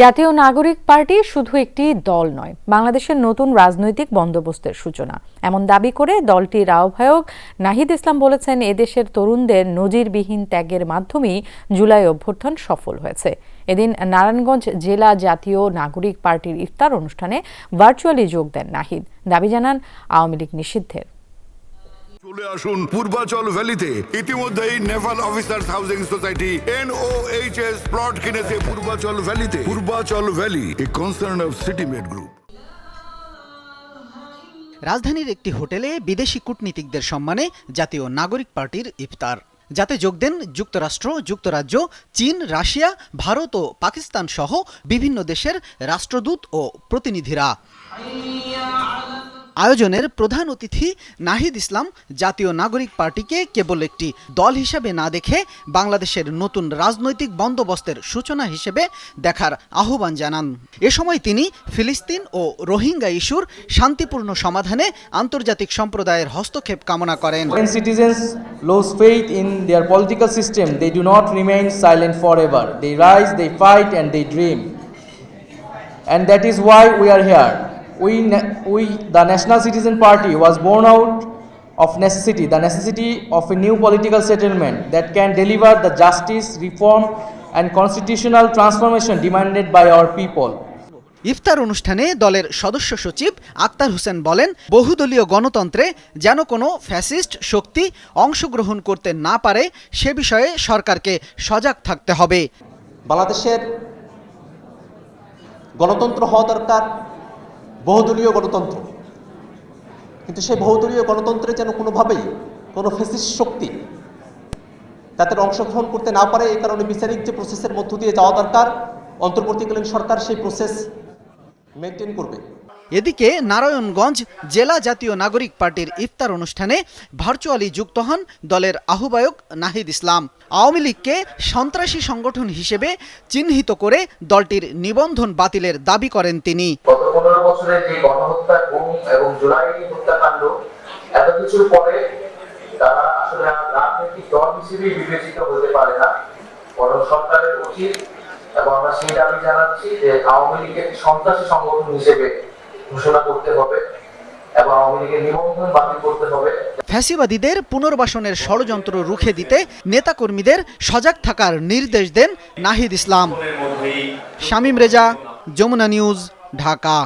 জাতীয় নাগরিক পার্টি শুধু একটি দল নয়, বাংলাদেশের নতুন রাজনৈতিক বন্দোবস্তের সূচনা। এমন দাবি করে দলটির আহ্বায়ক নাহিদ ইসলাম বলেছেন, এদেশের তরুণদের নজিরবিহীন ত্যাগের মাধ্যমেই জুলাই অভ্যর্থন সফল হয়েছে। এদিন নারায়ণগঞ্জ জেলা জাতীয় নাগরিক পার্টির ইফতার অনুষ্ঠানে ভার্চুয়ালি যোগ দেন নাহিদ। দাবি জানান, আওয়ামী লীগ নিষিদ্ধের। চলে আসুন পূর্বাচল ভ্যালিতে। ইতিমধ্যেই naval officers housing society NOHS plot কিনেছে Purbachal ভ্যালিতে। Purbachal valley a concern of city made group রাজধানীর একটি হোটেলে বিদেশি কূটনীতিকদের সম্মানে জাতীয় নাগরিক পার্টির ইফতার। যাতে যোগ দেন যুক্তরাষ্ট্র, যুক্তরাজ্য, চীন, রাশিয়া, ভারত ও পাকিস্তান সহ বিভিন্ন দেশের রাষ্ট্রদূত ও প্রতিনিধিরা। আয়োজনের প্রধান অতিথি নাহিদ ইসলাম জাতীয় নাগরিক পার্টিকে কেবল একটি দল হিসেবে না দেখে বাংলাদেশের নতুন রাজনৈতিক বন্দোবস্তের সূচনা হিসেবে দেখার আহ্বান জানান এ সময় তিনি ফিলিস্তিন ও রোহিঙ্গা ইস্যুর শান্তিপূর্ণ সমাধানে আন্তর্জাতিক সম্প্রদায়ের হস্তক্ষেপ কামনা করেন lose faith in their political system, they do not remain silent forever. They rise, they fight, and they dream. And that is why we are here. We, we, the National Citizen Party, was born out of necessity, the necessity of a new political settlement that can deliver the justice, reform, and constitutional transformation demanded by our people. ইফতার অনুষ্ঠানে দলের সদস্য সচিব আক্তার হোসেন বলেন বহুদলীয় গণতন্ত্রে যেন কোনো fascist শক্তি অংশগ্রহণ করতে না পারে সে বিষয়ে সরকারকে সজাগ থাকতে হবে বাংলাদেশের গণতন্ত্র হওয়া দরকার বহুদলীয় গণতন্ত্র। কিন্তু সেই বহুদলীয় গণতন্ত্রে যেন কোনোভাবেই কোনো ফেসিস শক্তি তাদের অংশগ্রহণ করতে না পারে, এই কারণে বিচারিক যে প্রসেসের মধ্য দিয়ে যাওয়া দরকার, অন্তর্বর্তীকালীন সরকার সেই প্রসেস মেনটেন করবে। এদিকে নারায়ণগঞ্জ জেলা জাতীয় নাগরিক পার্টির ইফতার অনুষ্ঠানে ভার্চুয়ালি যুক্ত হন দলের আহ্বায়ক নাহিদ ইসলাম। আওয়ামী লীগকে সন্ত্রাসী সংগঠন হিসেবে চিহ্নিত করে দলটির নিবন্ধন বাতিলের দাবি করেন তিনি। সরকারের উচিত, এবং আমরা সেই দাবি জানাচ্ছি যে আওয়ামী লীগের সন্ত্রাসী সংগঠন হিসেবে ঘোষণা করতে হবে ফ্যাসিবাদীদের পুনর্বাসনের ষড়যন্ত্র রুখে দিতে নেতাকর্মীদের সজাগ থাকার নির্দেশ দেন নাহিদ ইসলাম। শামীম রেজা, যমুনা নিউজ, ঢাকা।